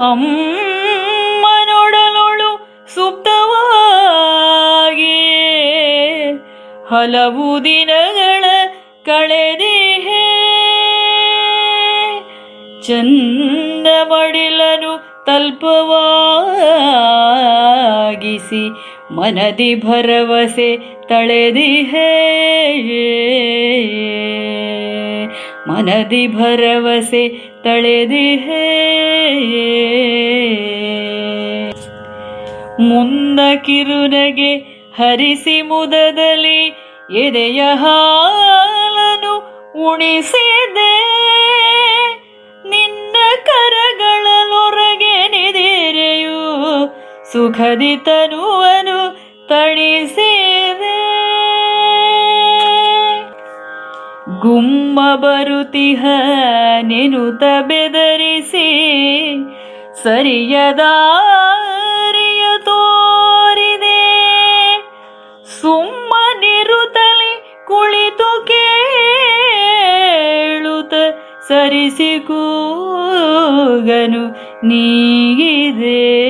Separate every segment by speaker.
Speaker 1: ಅಮ್ಮನೊಡಲೊಳು ಸುಪ್ತವಾಗಿ. ಹಲವು ದಿನಗಳ ಕಳೆದಿಹೆ. ಚಂದ ಮಡಿಲನು ತಲ್ಪವಾಗಿಸಿ ಮನದಿ ಭರವಸೆ ತಳೆದಿಹೆ. ಮನದಿ ಭರವಸೆ ತಳೆದಿಹೆ ಮುಂದ ಕಿರುನಗೆ ಹರಿಸಿ ಮುದದಲ್ಲಿ ಎದೆಯ ಹಾಲನು ಉಣಿಸಿದೆ. ನಿನ್ನ ಕರಗಳಲೊರಗೆ ನಿದಿರೆಯು ಸುಖದಿ ತನುವನು ತಣಿಸಿದೆ. ಗುಮ್ಮ ಬರುತಿಹ ನೆನುತ ಬೆದರಿಸಿ ಸರಿಯದಾರಿಯ ತೋರಿದೆ. ಸುಮ್ಮನಿರುತ್ತಲಿ ಕುಳಿತು ಕೇಳುತ್ತ ಸರಿಸಿ ಕೂಗನು ನೀಗಿದೆ.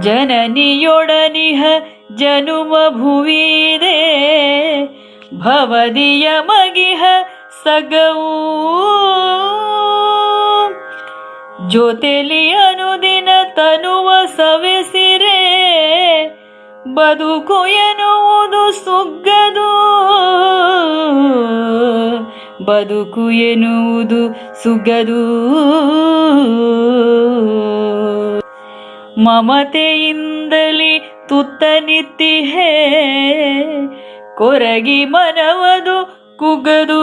Speaker 1: ಜನನಿಯೊಡನಿಹ ಜನುಮ ಭುವಿದೆ. ಭವದಿಯ ಮಗಿಹ ಸಗವು. ಜೊತೆಲಿ ಅನುದಿನ ತನುವ ಸವೆಸಿರೆ, ಬದುಕು ಎನ್ನುವುದು ಸುಗ್ಗದು. ಬದುಕು ಎನ್ನುವುದು ಸುಗ್ಗದು. ಮಮತೆಯಿಂದಲಿ ತುತ್ತ ನಿತ್ತಿಹೆ ಕೊರಗಿ ಮನವದು ಕುಗದು.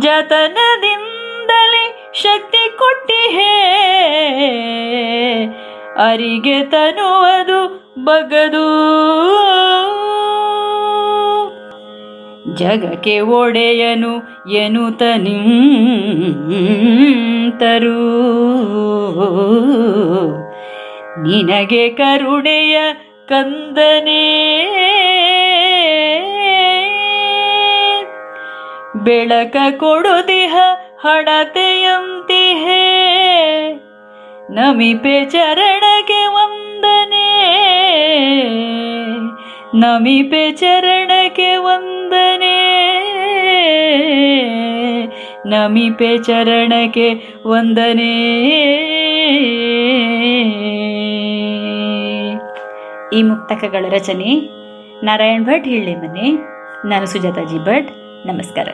Speaker 1: ಜತನದಿಂದಲೇ ಶಕ್ತಿ ಕೊಟ್ಟಿಹೆ. ಅರಿಗೆ ತನುವುದು ಬಗದು. ಜಗಕ್ಕೆ ಒಡೆಯನು ಎನುತ ತರು ನಿನಗೆ ಕರುಣೆಯ ಕಂದನೇ. ಬೆಳಕ ಕೊಡುದಿಹ ಹಡತೆಯಂತಿಹೆ. ನಮಿಪೆ ಚರಣಗೆ ವಂದನೆ. ನಮಿಪೆ ಚರಣಕ್ಕೆ ವಂದನೆ. ನಮಿಪೆ ಚರಣಕ್ಕೆ ವಂದನೆ.
Speaker 2: ಈ ಮುಕ್ತಕಗಳ ರಚನೆ ನಾರಾಯಣ್ ಭಟ್ ಮನೆ. ನಾನು ಸುಜಾತಾಜಿ ಭಟ್. ನಮಸ್ಕಾರ.